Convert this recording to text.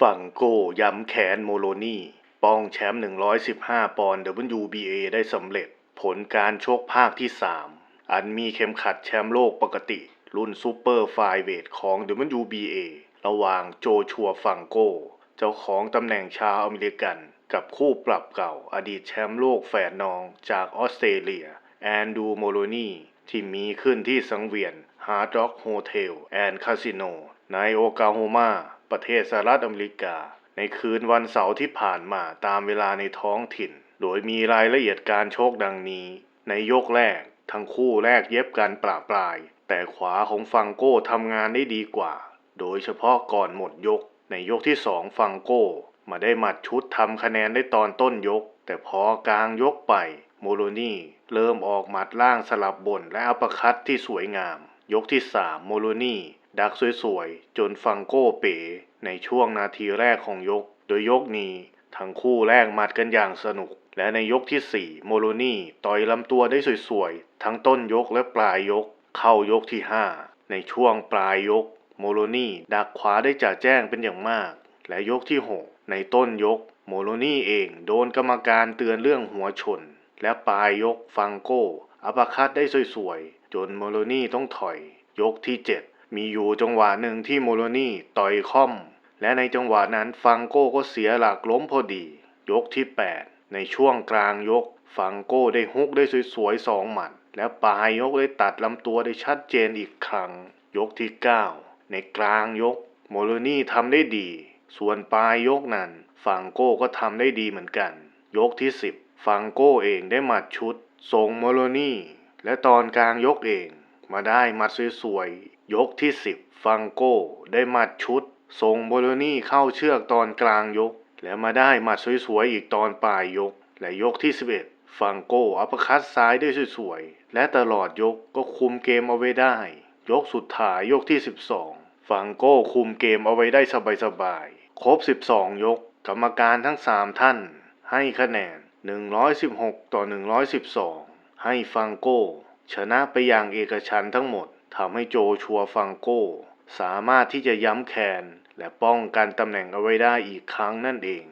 ฝั่งโก้ย้ำแค้นโมโลนี่ป้องแชมป์ 115 ปอนด์ WBA ได้สำเร็จ ผลการชกภาคที่ 3 อันมีเข็มขัดแชมป์โลกปกติ รุ่นซูเปอร์ไฟเวทของ WBA ระหว่างโจชัวฟังโกเจ้าของตำแหน่งชาวอเมริกัน กับคู่ปรับเก่าอดีตแชมป์โลกแฝดน้องจากออสเตรเลีย แอนดูโมโลนีที่มีขึ้นที่สังเวียน Hard Rock Hotel and Casino ในโอกาโฮมา ประเทศสหรัฐอเมริกา ในคืนวันเสาร์ที่ผ่านมาตามเวลาในท้องถิ่น โดยมีรายละเอียดการโชคดังนี้ ในยกแรก ทั้งคู่แรกเย็บกันปราปลาย แต่ขวาของฟังโก้ทำงานได้ดีกว่า โดยเฉพาะก่อนหมดยก ในยกที่สองฟังโก้ มาได้หมัดชุดทำคะแนนได้ตอนต้นยก แต่พอกลางยกไปโมโลนี่เริ่มออกหมัดล่างสลับบนและอัปคัตที่สวยงาม ยกที่สามโมโลนี่ ดักสวยๆ จนฟังโก้เป๋ในช่วงนาทีแรกของยก โดยยกนี้ทั้งคู่แลกหมัดกันอย่างสนุก และในยกที่ 4 โมโลนี่ต่อยลำตัวได้สวยๆ ทั้งต้นยกและปลายยก เข้ายกที่ 5 ในช่วงปลายยก โมโลนี่ดักขวาได้จ่าแจ้งเป็นอย่างมาก และยกที่ 6 ในต้นยก โมโลนี่เองโดนกรรมการเตือนเรื่องหัวชน และปลายยกฟังโก้อัปคัตได้สวยๆ จนโมโลนี่ต้องถอย ยกที่ 7 มีอยู่จังหวะหนึ่งที่โมโลนี่ต่อยค่อม และในจังหวะนั้นฟังโก้ก็เสียหลักล้มพอดี ยกที่ 8 ในช่วงกลางยก ฟังโก้ได้ฮุกได้สวยๆสองหมัด และปลายยกได้ตัดลำตัวได้ชัดเจนอีกครั้ง ยกที่ 9 ในกลางยก โมโลนี่ทำได้ดี ส่วนปลายยกนั้น ฟังโก้ก็ทำได้ดีเหมือนกัน ยกที่ 10 ฟังโก้เองได้หมัดชุดส่งโมโลนี่และตอนกลางยกเอง มาได้หมัดสวยๆ ยกที่ 10 ฟังโก้ ได้หมัดชุด ส่งโมโลนี่เข้าเชือกตอนกลางยก แล้วมาได้หมัดสวยๆอีกตอนปลายยก และยกที่ 11 ฟังโก้อัปคัตซ้ายได้สวยๆ และตลอดยกก็คุมเกมเอาไว้ได้ ยกสุดท้ายยกที่ 12 ฟังโก้คุมเกมเอาไว้ได้สบายๆ ครบ 12 ยก กรรมการทั้ง 3 ท่าน ให้คะแนน 116 ต่อ 112 ให้ฟังโก้ ชนะไปอย่างเอกฉันทั้งหมด ทำให้โจชัวฟังโก้ สามารถที่จะย้ำแคนและป้องกันตำแหน่งเอาไว้ได้อีกครั้งนั่นเอง